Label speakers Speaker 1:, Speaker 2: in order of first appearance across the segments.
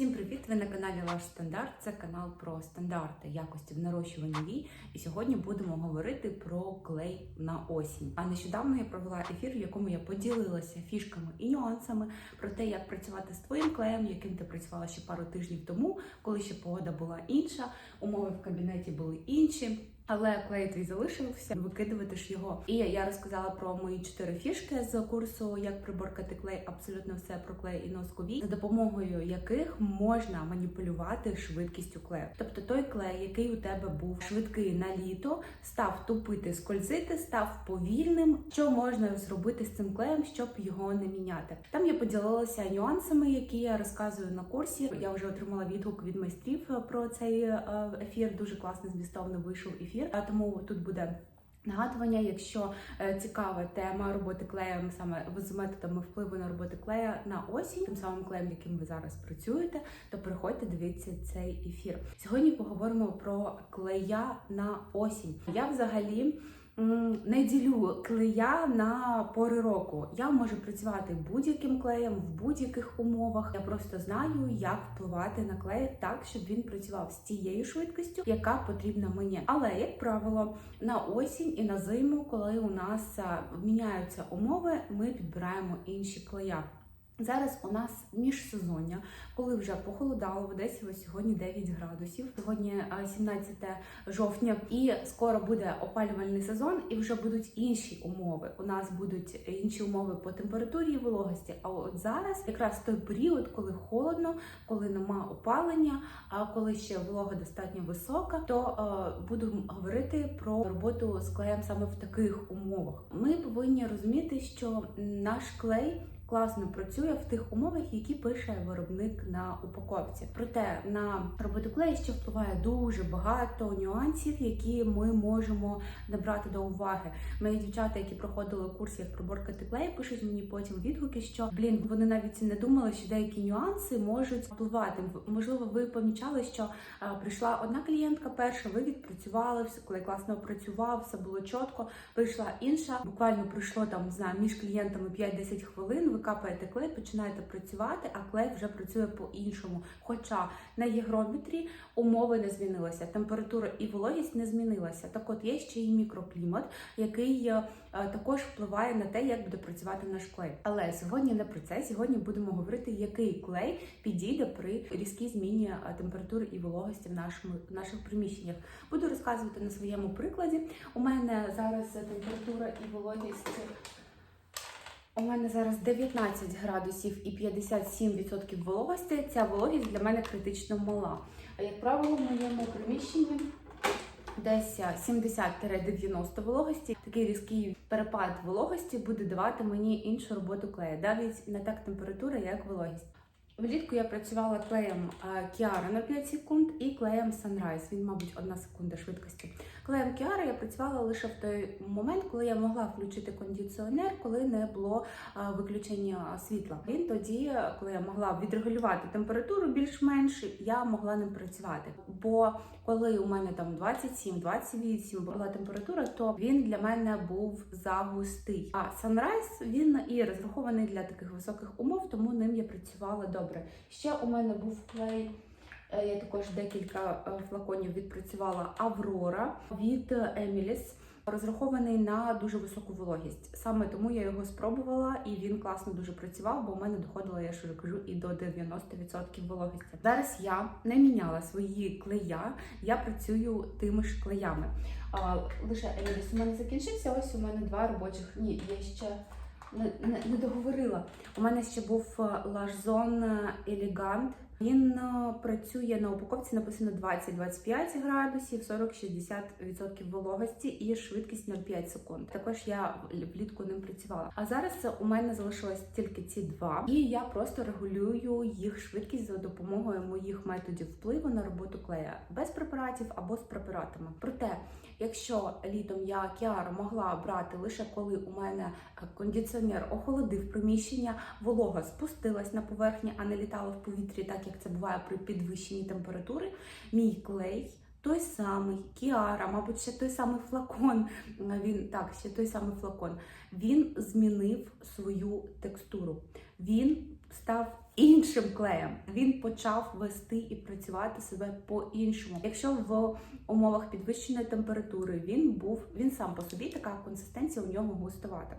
Speaker 1: Всім привіт! Ви на каналі Ваш Стандарт. Це канал про стандарти якості в нарощуванні вій. І сьогодні будемо говорити про клей на осінь. А нещодавно я провела ефір, в якому я поділилася фішками і нюансами про те, як працювати з твоїм клеєм, яким ти працювала ще пару тижнів тому, коли ще погода була інша, умови в кабінеті були інші. Але клей твій залишився, викидувати ж його. І я розказала про мої чотири фішки з курсу Як приборкати клей, абсолютно все про клей і носку вій, за допомогою яких можна маніпулювати швидкістю клею. Тобто той клей, який у тебе був швидкий на літо, став тупити, скользити, став повільним. Що можна зробити з цим клеєм, щоб його не міняти? Там я поділилася нюансами, які я розказую на курсі. Я вже отримала відгук від майстрів про цей е, ефір. Дуже класний змістовно вийшов ефір. А тому тут буде. Нагадування, якщо е, цікава тема роботи клеєм саме з методами впливу на роботи клея на осінь, тим самим клеєм, яким ви зараз працюєте, то приходьте, дивіться цей ефір. Сьогодні поговоримо про клея на осінь. Я взагалі. Не ділю клея на пори року. Я можу працювати будь-яким клеєм в будь-яких умовах. Я просто знаю, як впливати на клей так, щоб він працював з тією швидкістю, яка потрібна мені. Але як правило, на осінь і на зиму, коли у нас міняються умови, ми підбираємо інші клея. Зараз у нас міжсезоння, коли вже похолодало в Одесі. Ось сьогодні 9 градусів. Сьогодні 17 жовтня, і скоро буде опалювальний сезон, і вже будуть інші умови. У нас будуть інші умови по температурі і вологості. А от зараз якраз той період, коли холодно, коли нема опалення, а коли ще волога достатньо висока, то е, буду говорити про роботу з клеєм саме в таких умовах. Ми повинні розуміти, що наш клей класно працює в тих умовах, які пише виробник на упаковці. Проте на роботу клею ще впливає дуже багато нюансів, які ми можемо набрати до уваги. Мої дівчата, які проходили курс як приборкати клей, пишуть мені потім відгуки, що блін, вони навіть не думали, що деякі нюанси можуть впливати. Можливо, ви помічали, що а, прийшла одна клієнтка, перша, ви відпрацювали, все клей класно працював, все було чітко. Прийшла інша, буквально пройшло там не знаю, між клієнтами 5-10 хвилин. Капаєте клей, починаєте працювати, а клей вже працює по-іншому. Хоча на єгрометрі умови не змінилися, температура і вологість не змінилася. Так от є ще й мікроклімат, який е, також впливає на те, як буде працювати наш клей. Але сьогодні не про це. Сьогодні будемо говорити, який клей підійде при різкій зміні е, температури і вологості в нашому в наших приміщеннях. Буду розказувати на своєму прикладі. У мене зараз температура і вологість. У мене зараз 19 градусів і 57% вологості. Ця вологість для мене критично мала. А як правило, в моєму приміщенні десь 70-90 вологості. Такий різкий перепад вологості буде давати мені іншу роботу клея. Навіть не так температура, як вологість. Влітку я працювала клеєм Kiara на 5 секунд і клеєм Sunrise. Він, мабуть, одна секунда швидкості. Клеєм Kiara я працювала лише в той момент, коли я могла включити кондиціонер, коли не було виключення світла. Він тоді, коли я могла відрегулювати температуру більш-менш, я могла ним працювати. Бо коли у мене там 27-28 була температура, то він для мене був загустий. А Sunrise, він і розрахований для таких високих умов, тому ним я працювала добре. Ще у мене був клей. е, Я також декілька е, флаконів відпрацювала Аврора від Еміліс. Розрахований на дуже високу вологість. Саме тому я його спробувала, і він класно дуже працював, бо у мене доходило, я ж кажу, і до 90% вологості. Зараз я не міняла свої клея, я працюю тими ж клеями. А, лише Еміліс у мене закінчився. Ось у мене два робочих. Ні, я ще не, договорила. У мене ще був Лажзон Елігант. Він е, працює на упаковці, написано 20-25 градусів, 40-60% вологості і швидкість 0,5 секунд. Також я влітку ним працювала. А зараз у мене залишилось тільки ці два, і я просто регулюю їх швидкість за допомогою моїх методів впливу на роботу клея без препаратів або з препаратами. Проте, якщо літом я Кіару могла брати лише коли у мене е, кондиціонер охолодив приміщення, волога спустилась на поверхні, а не літала в повітрі, так як це буває при підвищенні температури, мій клей. Той самий Кіара, мабуть, ще той самий флакон. Він так, ще той самий флакон. Він змінив свою текстуру. Він став іншим клеєм. Він почав вести і працювати себе по-іншому. Якщо в умовах підвищеної температури він був, він сам по собі така консистенція у нього густовата.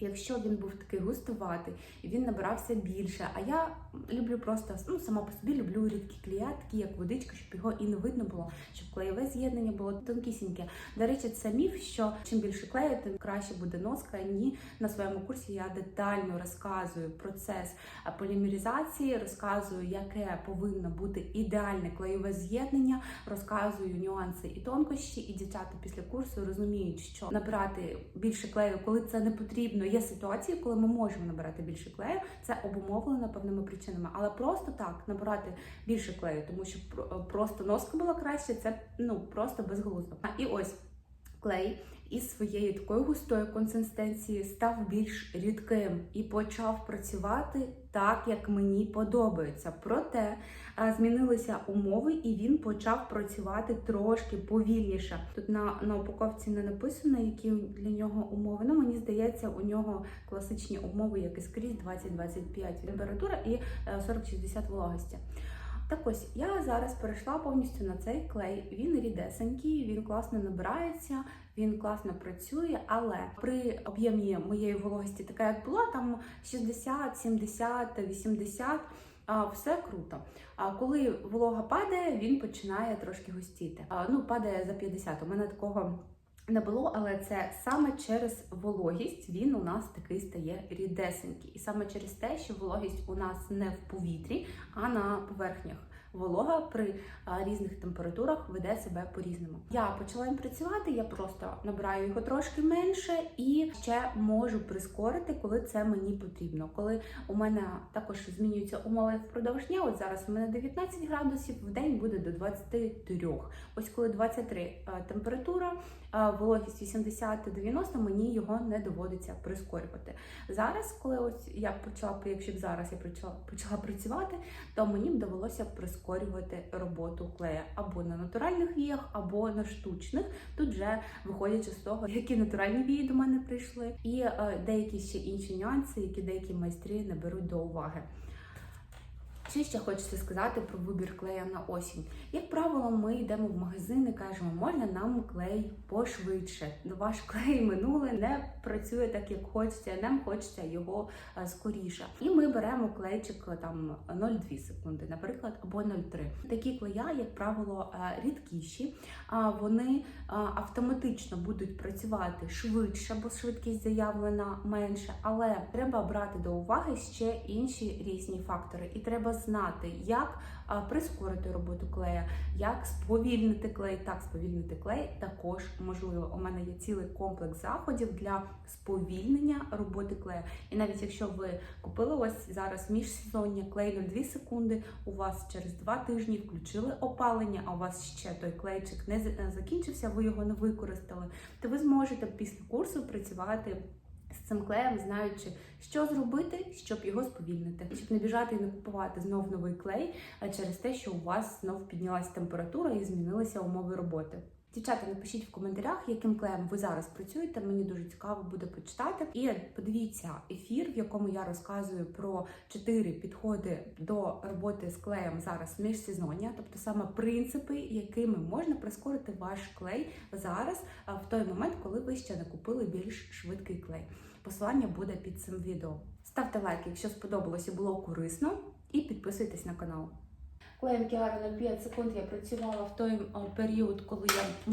Speaker 1: Якщо він був такий густуватий він набирався більше, а я люблю просто ну сама по собі люблю рідкі такі як водичка, щоб його і не видно було, щоб клеєве з'єднання було тонкісіньке. До речі, це міф, що чим більше клею, тим краще буде носка. Ні, на своєму курсі я детально розказую процес полімеризації, розказую, яке повинно бути ідеальне клеєве з'єднання, розказую нюанси і тонкощі. І дівчата після курсу розуміють, що набирати більше клею, коли це не потрібно. Є ситуації, коли ми можемо набирати більше клею. Це обумовлено певними причинами, але просто так набирати більше клею, тому що про- просто носка була краще. Це ну просто безглуздо. І ось клей із своєю такою густою консистенції став більш рідким і почав працювати так, як мені подобається. Проте змінилися умови, і він почав працювати трошки повільніше. Тут на, на упаковці не написано, які для нього умови. Ну мені здається, у нього класичні умови, як і скрізь 20-25 температура і е, 40-60 вологості. Так ось я зараз перейшла повністю на цей клей. Він рідесенький, він класно набирається, він класно працює, але при об'ємі моєї вологості, така як була, там 60, 70, 80, все круто. А коли волога падає, він починає трошки густіти. Ну, падає за 50. У мене такого. Не було, але це саме через вологість він у нас такий стає рідесенький. І саме через те, що вологість у нас не в повітрі, а на поверхнях. Волога при різних температурах веде себе по-різному. Я почала їм працювати, я просто набираю його трошки менше і ще можу прискорити, коли це мені потрібно. Коли у мене також змінюються умови впродовж дня, от зараз у мене 19 градусів, в день буде до 23. Ось коли 23 температура, вологість 80-90, мені його не доводиться прискорювати. Зараз, коли ось я почала, якщо б зараз я почала, почала працювати, то мені б довелося прискорювати роботу клея або на натуральних віях, або на штучних. Тут вже виходячи з того, які натуральні вії до мене прийшли, і е, деякі ще інші нюанси, які деякі майстри не беруть до уваги. Що ще хочеться сказати про вибір клея на осінь? Як правило, ми йдемо в магазин і кажемо, можна нам клей пошвидше. Ну, Ваш клей минуле не працює так, як хочеться, нам хочеться його е, скоріше. І ми беремо клейчик е, там 0,2 секунди, наприклад, або 0,3. Такі клея, як правило, е, рідкіші, вони автоматично будуть працювати швидше, бо швидкість заявлена менше, але треба брати до уваги ще інші різні фактори, і треба знати, як прискорити роботу клея, як сповільнити клей. Так, сповільнити клей також можливо. У мене є цілий комплекс заходів для сповільнення роботи клея. І навіть якщо ви купили ось зараз міжсезоння клей 0,2 секунди, у вас через два тижні включили опалення, а у вас ще той клейчик не не закінчився, ви його не використали, то ви зможете після курсу працювати з цим клеєм, знаючи, що зробити, щоб його сповільнити, щоб не біжати і не купувати знов новий клей а через те, що у вас знов піднялася температура і змінилися умови роботи. Дівчата, напишіть в коментарях, яким клеєм ви зараз працюєте. Мені дуже цікаво буде почитати. І подивіться ефір, в якому я розказую про чотири підходи до роботи з клеєм зараз міжсезоння, тобто саме принципи, якими можна прискорити ваш клей зараз, в той момент, коли ви ще не купили більш швидкий клей. Посилання буде під цим відео. Ставте лайк, якщо сподобалось і було корисно, і підписуйтесь на канал. Клеєм Кіара на 5 секунд я працювала в той період, коли я